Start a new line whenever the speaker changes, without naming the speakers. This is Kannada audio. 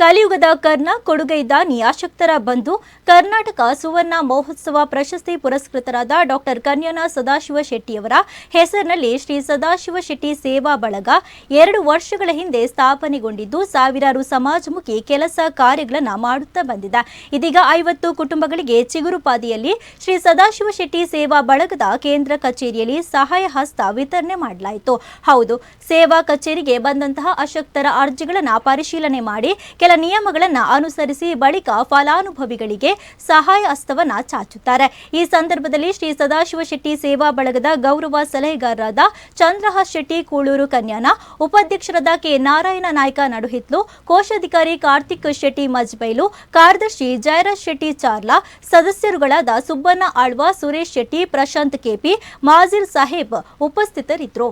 ಕಲಿಯುಗದ ಕರ್ಣ ಕೊಡುಗೈದ ನಿಯಾಶಕ್ತರ ಬಂಧು, ಕರ್ನಾಟಕ ಸುವರ್ಣ ಮಹೋತ್ಸವ ಪ್ರಶಸ್ತಿ ಪುರಸ್ಕೃತರಾದ ಡಾಕ್ಟರ್ ಕನ್ಯನ ಸದಾಶಿವ ಶೆಟ್ಟಿಯವರ ಹೆಸರಿನಲ್ಲಿ ಶ್ರೀ ಸದಾಶಿವ ಶೆಟ್ಟಿ ಸೇವಾ ಬಳಗ ಎರಡು ವರ್ಷಗಳ ಹಿಂದೆ ಸ್ಥಾಪನೆಗೊಂಡಿದ್ದು ಸಾವಿರಾರು ಸಮಾಜಮುಖಿ ಕೆಲಸ ಕಾರ್ಯಗಳನ್ನು ಮಾಡುತ್ತಾ ಬಂದಿದೆ. ಇದೀಗ ಐವತ್ತು ಕುಟುಂಬಗಳಿಗೆ ಚಿಗುರುಪಾದಿಯಲ್ಲಿ ಶ್ರೀ ಸದಾಶಿವ ಶೆಟ್ಟಿ ಸೇವಾ ಬಳಗದ ಕೇಂದ್ರ ಕಚೇರಿಯಲ್ಲಿ ಸಹಾಯ ಹಸ್ತ ವಿತರಣೆ ಮಾಡಲಾಯಿತು. ಹೌದು, ಸೇವಾ ಕಚೇರಿಗೆ ಬಂದಂತಹ ಅಶಕ್ತರ ಅರ್ಜಿಗಳನ್ನು ಪರಿಶೀಲನೆ ಮಾಡಿ ನಿಯಮಗಳನ್ನು ಅನುಸರಿಸಿ ಬಳಿಕ ಫಲಾನುಭವಿಗಳಿಗೆ ಸಹಾಯ ಹಸ್ತವನ್ನ ಚಾಚುತ್ತಾರೆ. ಈ ಸಂದರ್ಭದಲ್ಲಿ ಶ್ರೀ ಸದಾಶಿವ ಶೆಟ್ಟಿ ಸೇವಾ ಬಳಗದ ಗೌರವ ಸಲಹೆಗಾರರಾದ ಚಂದ್ರಹಾಸ್ ಶೆಟ್ಟಿ, ಕೂಳೂರು ಕನ್ಯಾನ, ಉಪಾಧ್ಯಕ್ಷರಾದ ಕೆ ನಾರಾಯಣ ನಾಯ್ಕ, ನಡುಹಿತ್ಲು, ಕೋಶಾಧಿಕಾರಿ ಕಾರ್ತಿಕ್ ಶೆಟ್ಟಿ ಮಜ್ಬೈಲು, ಕಾರ್ಯದರ್ಶಿ ಜಯರಾಜ್ ಶೆಟ್ಟಿ ಚಾರ್ಲಾ, ಸದಸ್ಯರುಗಳಾದ ಸುಬ್ಬಣ್ಣ ಆಳ್ವ, ಸುರೇಶ್ ಶೆಟ್ಟಿ, ಪ್ರಶಾಂತ್ ಕೆಪಿ ಮಾಜಿಲ್ ಸಾಹೇಬ್ ಉಪಸ್ಥಿತರಿದ್ದರು.